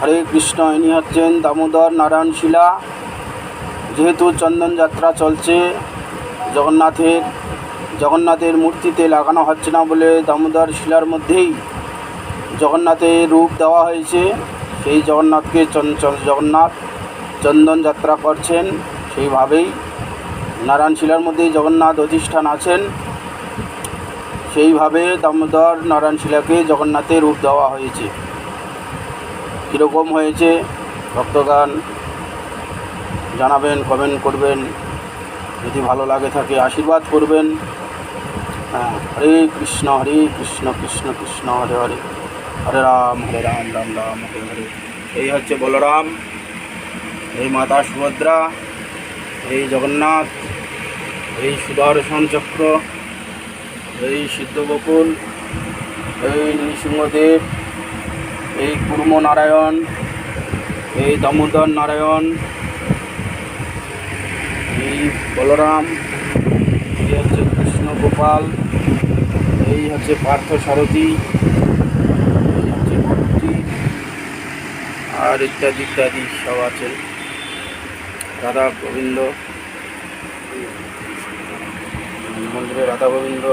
হরে কৃষ্ণ, ইনি হচ্ছেন দামোদর নারায়ণ শিলা। যেহেতু চন্দন যাত্রা চলছে, জগন্নাথের জগন্নাথের মূর্তিতে লাগানো হচ্ছে না বলে দামোদর শিলার মধ্যেই জগন্নাথের রূপ দেওয়া হয়েছে। সেই জগন্নাথকে জগন্নাথ চন্দন যাত্রা করছেন সেইভাবেই। নারায়ণ শিলার মধ্যেই জগন্নাথ অধিষ্ঠান আছেন। সেইভাবে দামোদর নারায়ণ শিলাকে জগন্নাথের রূপ দেওয়া হয়েছে। কীরকম হয়েছে? ভক্তগান জানাবেন কমেন্ট করবেন। যদি ভালো লাগে থাকে আশীর্বাদ করবেন। হ্যাঁ হরে কৃষ্ণ হরে কৃষ্ণ কৃষ্ণ কৃষ্ণ, হরে হরে। হরে রাম হরে রাম রাম রাম, হরে হরে। এই হচ্ছে বলরাম, এই মাতা সুভদ্রা, এই জগন্নাথ, এই সুদর্শন চক্র এই সিদ্ধগোকুল, এই নৃসিংহদেব এই কুর্ম নারায়ণ, এই দামোদর নারায়ণ, এই বলরাম, এই হচ্ছে কৃষ্ণ গোপাল, এই হচ্ছে পার্থ সারথী, এই হচ্ছে ভক্তি, আর ইত্যাদি ইত্যাদি সব আছে। রাধা গোবিন্দ, মন্দিরে রাধা গোবিন্দ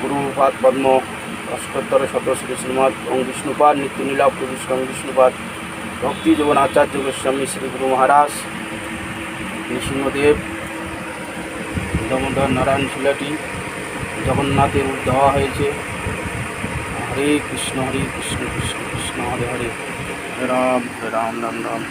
গুরুপাদ পদ্ম অষ্টোত্তর শত শ্রী শ্রীমৎ ওং বিষ্ণুপাদ নিত্যনীলা প্রবিষ্ট ওং বিষ্ণুপাদ, ভক্তি জীবন আচার্য গোস্বামী শ্রী গুরু মহারাজ নৃসিংহদেব দামোদর নারায়ণ শিলাটি, জগন্নাথের দেওয়া হয়েছে। হরে কৃষ্ণ হরে কৃষ্ণ কৃষ্ণ কৃষ্ণ, হরে হরে। রাম রাম রাম রাম।